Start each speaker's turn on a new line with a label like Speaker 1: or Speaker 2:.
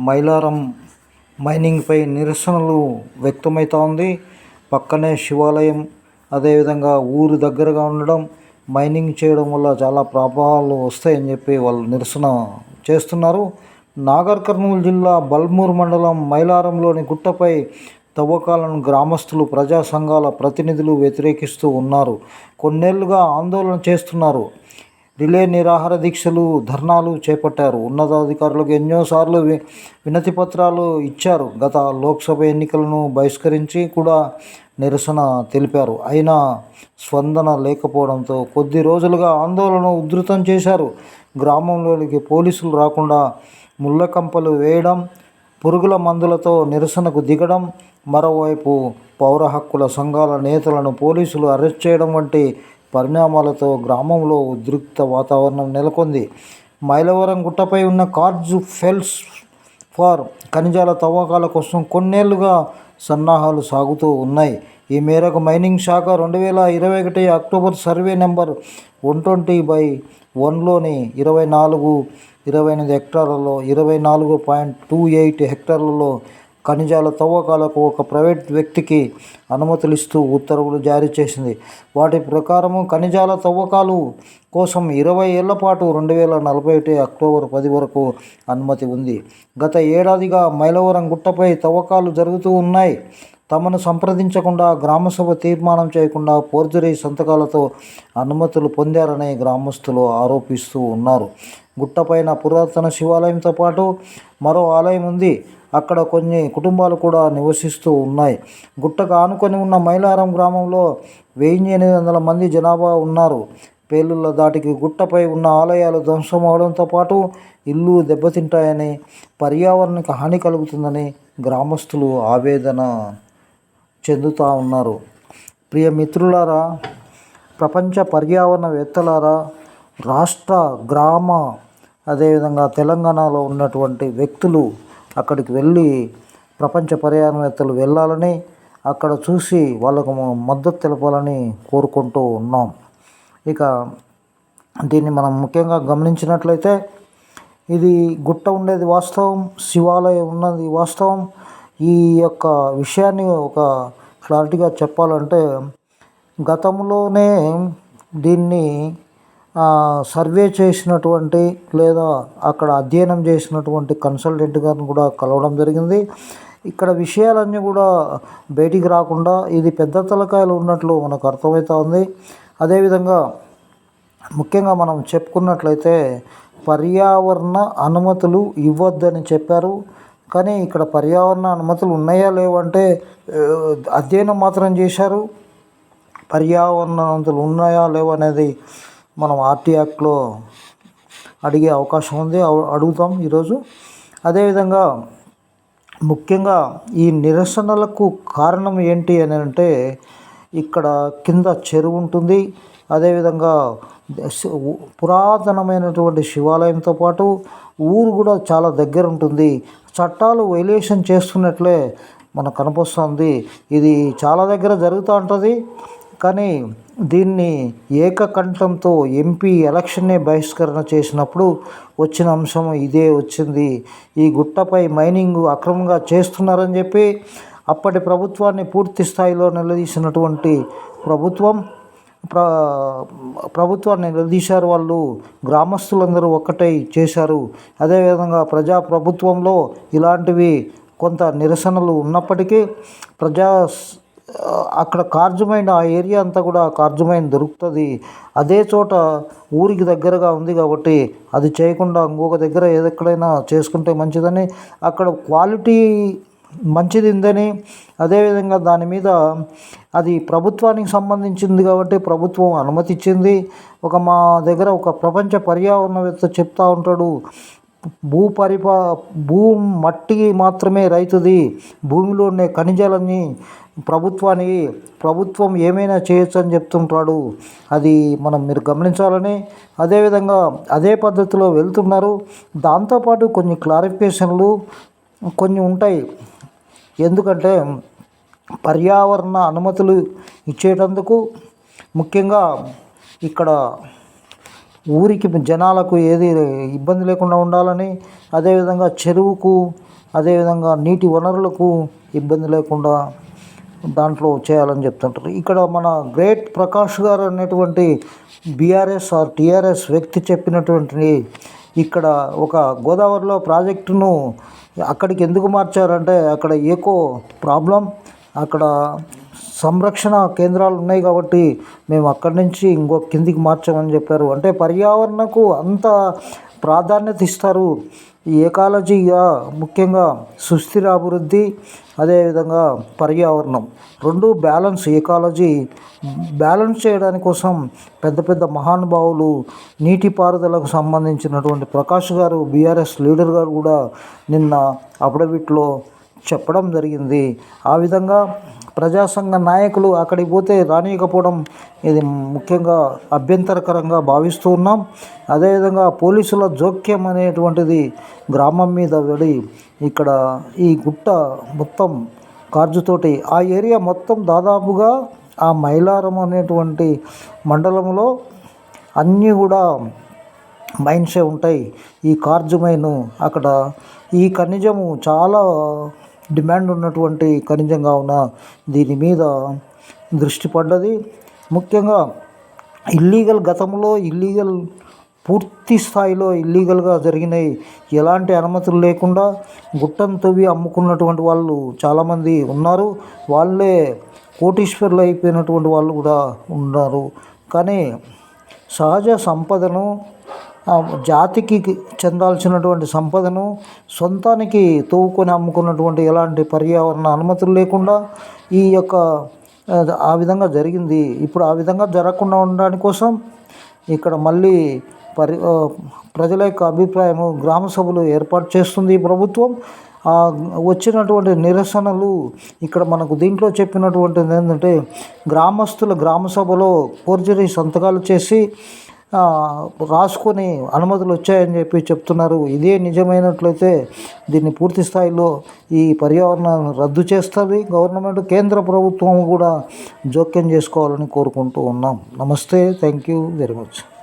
Speaker 1: మైలారం మైనింగ్పై నిరసనలు వ్యక్తమవుతూ ఉంది పక్కనే శివాలయం అదేవిధంగా ఊరు దగ్గరగా ఉండడం మైనింగ్ చేయడం వల్ల చాలా ప్రభావాలు వస్తాయని చెప్పి వాళ్ళు నిరసన చేస్తున్నారు. నాగర్ కర్నూలు జిల్లా బల్మూర్ మండలం మైలారంలోని గుట్టపై తవ్వకాలను గ్రామస్తులు ప్రజా సంఘాల ప్రతినిధులు వ్యతిరేకిస్తూ ఉన్నారు. కొన్నేళ్ళుగా ఆందోళన చేస్తున్నారు. రిలే నిరాహార దీక్షలు ధర్నాలు చేపట్టారు. ఉన్నతాధికారులకు ఎన్నోసార్లు వి వినతి పత్రాలు ఇచ్చారు. గత లోక్సభ ఎన్నికలను బహిష్కరించి కూడా నిరసన తెలిపారు. అయినా స్పందన లేకపోవడంతో కొద్ది రోజులుగా ఆందోళన ఉధృతం చేశారు. గ్రామంలోనికి పోలీసులు రాకుండా ముళ్ళకంపలు వేయడం పురుగుల మందులతో నిరసనకు దిగడం మరోవైపు పౌర హక్కుల సంఘాల నేతలను పోలీసులు అరెస్ట్ చేయడం వంటి పరిణామాలతో గ్రామంలో ఉద్రిక్త వాతావరణం నెలకొంది. మైలవరం గుట్టపై ఉన్న కార్జు ఫెల్స్ ఫార్ ఖనిజాల తవ్వకాల కోసం కొన్నేళ్ళుగా సన్నాహాలు సాగుతూ ఉన్నాయి. ఈ మేరకు మైనింగ్ శాఖ రెండు వేల ఇరవై ఒకటి October survey number one twenty by వన్లోని ఇరవై నాలుగు ఇరవై ఎనిమిది హెక్టార్లలో ఇరవై నాలుగు పాయింట్ టూ ఎయిట్ హెక్టార్లలో ఖనిజాల తవ్వకాలకు ఒక ప్రైవేట్ వ్యక్తికి అనుమతులు ఇస్తూ ఉత్తర్వులు జారీ చేసింది. వాటి ప్రకారము ఖనిజాల తవ్వకాలు కోసం ఇరవై ఏళ్ళ పాటు రెండు వేల నలభై ఒకటి అక్టోబర్ పది వరకు అనుమతి ఉంది. గత ఏడాదిగా మైలవరం గుట్టపై తవ్వకాలు జరుగుతూ ఉన్నాయి. తమను సంప్రదించకుండా గ్రామసభ తీర్మానం చేయకుండా పోర్జరీ సంతకాలతో అనుమతులు పొందారని గ్రామస్తులు ఆరోపిస్తూ ఉన్నారు. గుట్టపైన పురాతన శివాలయంతో పాటు మరో ఆలయం ఉంది. అక్కడ కొన్ని కుటుంబాలు కూడా నివసిస్తూ ఉన్నాయి. గుట్టకు ఆనుకొని ఉన్న మైలారం గ్రామంలో వెయ్యి ఎనిమిది వందల మంది జనాభా ఉన్నారు. పేలుళ్ళ దాటికి గుట్టపై ఉన్న ఆలయాలు ధ్వంసం అవడంతో పాటు ఇల్లు దెబ్బతింటాయని పర్యావరణానికి హాని కలుగుతుందని గ్రామస్తులు ఆవేదన చెందుతూ ఉన్నారు. ప్రియ మిత్రులారా ప్రపంచ పర్యావరణవేత్తలారా రాష్ట్ర గ్రామ అదేవిధంగా తెలంగాణలో ఉన్నటువంటి వ్యక్తులు అక్కడికి వెళ్ళి ప్రపంచ పర్యావరణవేత్తలు వెళ్ళాలని అక్కడ చూసి వాళ్ళకు మద్దతు తెలపాలని కోరుకుంటూ ఉన్నాం. ఇక దీన్ని మనం ముఖ్యంగా గమనించినట్లయితే ఇది గుట్ట ఉండేది వాస్తవం శివాలయం ఉన్నది వాస్తవం. ఈ యొక్క విషయాన్ని ఒక క్లారిటీగా చెప్పాలంటే గతంలోనే దీన్ని సర్వే చేసినటువంటి లేదా అక్కడ అధ్యయనం చేసినటువంటి కన్సల్టెంట్ గారిని కూడా కలవడం జరిగింది. ఇక్కడ విషయాలన్నీ కూడా బయటికి రాకుండా ఇది పెద్ద తలకాయలు ఉన్నట్లు మనకు అర్థమవుతా ఉంది. అదేవిధంగా ముఖ్యంగా మనం చెప్పుకున్నట్లయితే పర్యావరణ అనుమతులు ఇవ్వద్దని చెప్పారు. కానీ ఇక్కడ పర్యావరణ అనుమతులు ఉన్నాయా లేవంటే అధ్యయనం మాత్రం చేశారు. పర్యావరణ అనుమతులు ఉన్నాయా లేవా అనేది మనం ఆర్టీ యాక్ట్లో అడిగే అవకాశం ఉంది అడుగుతాం ఈరోజు. అదేవిధంగా ముఖ్యంగా ఈ నిరసనలకు కారణం ఏంటి అని అంటే ఇక్కడ కింద చెరువు ఉంటుంది. అదేవిధంగా పురాతనమైనటువంటి శివాలయంతో పాటు ఊరు కూడా చాలా దగ్గర ఉంటుంది. చట్టాలు వైలేషన్ చేస్తున్నట్లే మనకు కనిపిస్తుంది. ఇది చాలా దగ్గర జరుగుతూ ఉంటుంది. కానీ దీన్ని ఏకకంఠంతో ఎంపీ ఎలక్షన్నే బహిష్కరణ చేసినప్పుడు వచ్చిన అంశం ఇదే వచ్చింది. ఈ గుట్టపై మైనింగ్ అక్రమంగా చేస్తున్నారని చెప్పి అప్పటి ప్రభుత్వాన్ని పూర్తి స్థాయిలో నిలదీసినటువంటి ప్రభుత్వం ప్ర ప్రభుత్వాన్ని నిలదీశారు వాళ్ళు. గ్రామస్తులందరూ ఒక్కటై చేశారు. అదేవిధంగా ప్రజా ప్రభుత్వంలో ఇలాంటివి కొంత నిరసనలు ఉన్నప్పటికీ ప్రజా అక్కడ కార్జుమైన్ ఆ ఏరియా అంతా కూడా కార్జుమైన్ దొరుకుతుంది. అదే చోట ఊరికి దగ్గరగా ఉంది కాబట్టి అది చేయకుండా ఇంకొక దగ్గర ఏదెక్కడైనా చేసుకుంటే మంచిదని అక్కడ క్వాలిటీ మంచిది ఉందని అదేవిధంగా దాని మీద అది ప్రభుత్వానికి సంబంధించింది కాబట్టి ప్రభుత్వం అనుమతి ఇచ్చింది ఒక మా దగ్గర ఒక ప్రపంచ పర్యావరణవేత్త చెప్తా ఉంటాడు భూ పరిపా భూ మట్టి మాత్రమే రైతుది. భూమిలో ఉండే ఖనిజాలన్నీ ప్రభుత్వానికి ప్రభుత్వం ఏమైనా చేయొచ్చు అని చెప్తుంటాడు. అది మనం మీరు గమనించాలని అదేవిధంగా అదే పద్ధతిలో వెళ్తున్నారు. దాంతోపాటు కొన్ని క్లారిఫికేషన్లు కొన్ని ఉంటాయి. ఎందుకంటే పర్యావరణ అనుమతులు ఇచ్చేటందుకు ముఖ్యంగా ఇక్కడ ఊరికి జనాలకు ఏది ఇబ్బంది లేకుండా ఉండాలని అదేవిధంగా చెరువుకు అదేవిధంగా నీటి వనరులకు ఇబ్బంది లేకుండా దాంట్లో చేయాలని చెప్తుంటారు. ఇక్కడ మన గ్రేట్ ప్రకాష్ గారు అనేటువంటి బీఆర్ఎస్ ఆర్ టీఆర్ఎస్ వ్యక్తి చెప్పినటువంటి ఇక్కడ ఒక గోదావరిలో ప్రాజెక్టును అక్కడికి ఎందుకు మార్చారంటే అక్కడ ఏకో ప్రాబ్లం అక్కడ సంరక్షణ కేంద్రాలు ఉన్నాయి కాబట్టి మేము అక్కడి నుంచి ఇంకో కిందికి మార్చామని చెప్పారు. అంటే పర్యావరణకు అంత ప్రాధాన్యత ఇస్తారు. ఈ ఏకాలజీగా ముఖ్యంగా సుస్థిర అభివృద్ధి అదేవిధంగా పర్యావరణం. రెండు బ్యాలెన్స్ ఏకాలజీ బ్యాలెన్స్ చేయడానికి కోసం పెద్ద పెద్ద మహానుభావులు నీటిపారుదలకు సంబంధించినటువంటి ప్రకాష్ గారు బీఆర్ఎస్ లీడర్ గారు కూడా నిన్న అప్పుడవిట్లో చెప్పడం జరిగింది. ఆ విధంగా ప్రజాసంఘ నాయకులు అక్కడికి పోతే రానియకపోవడం ఇది ముఖ్యంగా అభ్యంతరకరంగా భావిస్తూ ఉన్నాం. అదేవిధంగా పోలీసుల జోక్యం అనేటువంటిది గ్రామం మీద వెళ్ళి ఇక్కడ ఈ గుట్ట మొత్తం కార్జుతోటి ఆ ఏరియా మొత్తం దాదాపుగా ఆ మైలారం అనేటువంటి మండలంలో అన్నీ కూడా మైన్సే ఉంటాయి. ఈ కార్జు మైను అక్కడ ఈ ఖనిజము చాలా డిమాండ్ ఉన్నటువంటి ఖనిజం కావున దీని మీద దృష్టి పడ్డది. ముఖ్యంగా ఇల్లీగల్ గతంలో ఇల్లీగల్ పూర్తి స్థాయిలో ఇల్లీగల్గా జరిగినాయి ఎలాంటి అనుమతులు లేకుండా గుట్టను తవ్వి అమ్ముకున్నటువంటి వాళ్ళు చాలామంది ఉన్నారు. వాళ్ళే కోటీశ్వర్లు అయిపోయినటువంటి వాళ్ళు కూడా ఉన్నారు. కానీ సహజ సంపదను జాతికి చెందాల్సినటువంటి సంపదను సొంతానికి తోవుకొని అమ్ముకున్నటువంటి ఎలాంటి పర్యావరణ అనుమతులు లేకుండా ఈ యొక్క ఆ, విధంగా జరిగింది. ఇప్పుడు ఆ విధంగా జరగకుండా ఉండడానికి కోసం ఇక్కడ మళ్ళీ పరి ప్రజల యొక్క అభిప్రాయము గ్రామ సభలు ఏర్పాటు చేస్తుంది ఈ ప్రభుత్వం. ఆ వచ్చినటువంటి నిరసనలు ఇక్కడ మనకు దీంట్లో చెప్పినటువంటిది ఏంటంటే గ్రామస్తుల గ్రామ సభలో ఫోర్జరీ సంతకాలు చేసి రాసుకొని అనుమతులు వచ్చాయని చెప్పి చెప్తున్నారు. ఇదే నిజమైనట్లయితే దీన్ని పూర్తి స్థాయిలో ఈ పర్యావరణాన్ని రద్దు చేస్తుంది. గవర్నమెంట్ కేంద్ర ప్రభుత్వం కూడా జోక్యం చేసుకోవాలని కోరుకుంటూ ఉన్నాం. నమస్తే. Thank you very much.